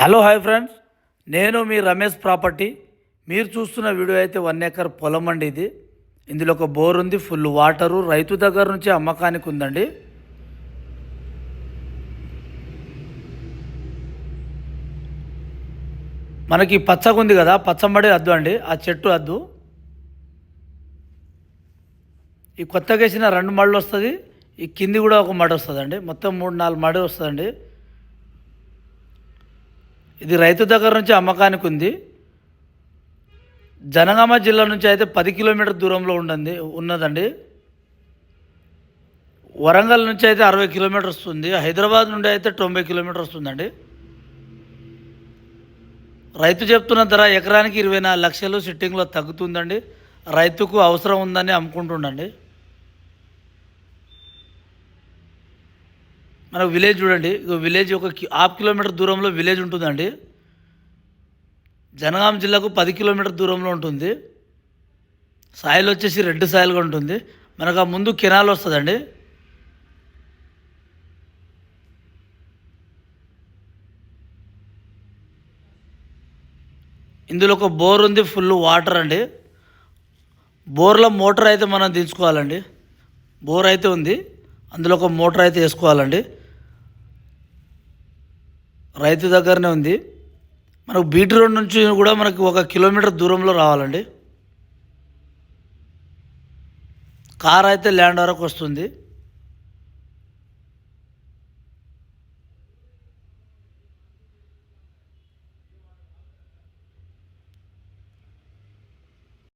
Hello hi friends. నేను మీ Ramesh property. మీరు చూస్తున్న వీడియో అయితే వన్ ఎకర్ పొలం అండి ఇది. ఇందులో ఒక బోర్ ఉంది ఫుల్ వాటరు. రైతు దగ్గర నుంచి అమ్మకానికి ఉందండి. మనకి పచ్చగా ఉంది కదా పచ్చంబడి అద్దు అండి. ఆ చెట్టు అద్దు. ఈ కొత్తగా వేసిన రెండు మడులు వస్తుంది ఈ కింది కూడా ఒక మడి వస్తుందండి. మొత్తం మూడు నాలుగు మడి వస్తుందండి. ఇది రైతు దగ్గర నుంచి అమ్మకానికి ఉంది. జనగామ జిల్లా నుంచి అయితే పది కిలోమీటర్ దూరంలో ఉండండి ఉన్నదండి. వరంగల్ నుంచి అయితే అరవై కిలోమీటర్ వస్తుంది. హైదరాబాద్ నుండి అయితే తొంభై కిలోమీటర్ వస్తుందండి. రైతు చెప్తున్న ధర ఎకరానికి ఇరవై నాలుగు లక్షలు సిట్టింగ్లో తగ్గుతుందండి. రైతుకు అవసరం ఉందని అమ్ముకుంటుండండి. మన విలేజ్ చూడండి. విలేజ్ ఒక కి- హాఫ్ కిలోమీటర్ దూరంలో విలేజ్ ఉంటుందండి. జనగాం జిల్లాకు పది కిలోమీటర్ దూరంలో ఉంటుంది. సాయిల్ వచ్చేసి రెడ్ సాయిల్గా ఉంటుంది. మనకు ఆ ముందు కెనాల్ వస్తుందండి. ఇందులో ఒక బోర్ ఉంది ఫుల్ వాటర్ అండి. బోర్లో మోటార్ అయితే మనం దించుకోవాలండి. బోర్ అయితే ఉంది. అందులో ఒక మోటార్ అయితే వేసుకోవాలండి. రైతు దగ్గరనే ఉంది. మనకు బీటీ రోడ్ నుంచి కూడా మనకు ఒక కిలోమీటర్ దూరంలో రావాలండి. కార్ అయితే ల్యాండ్ వరకు వస్తుంది.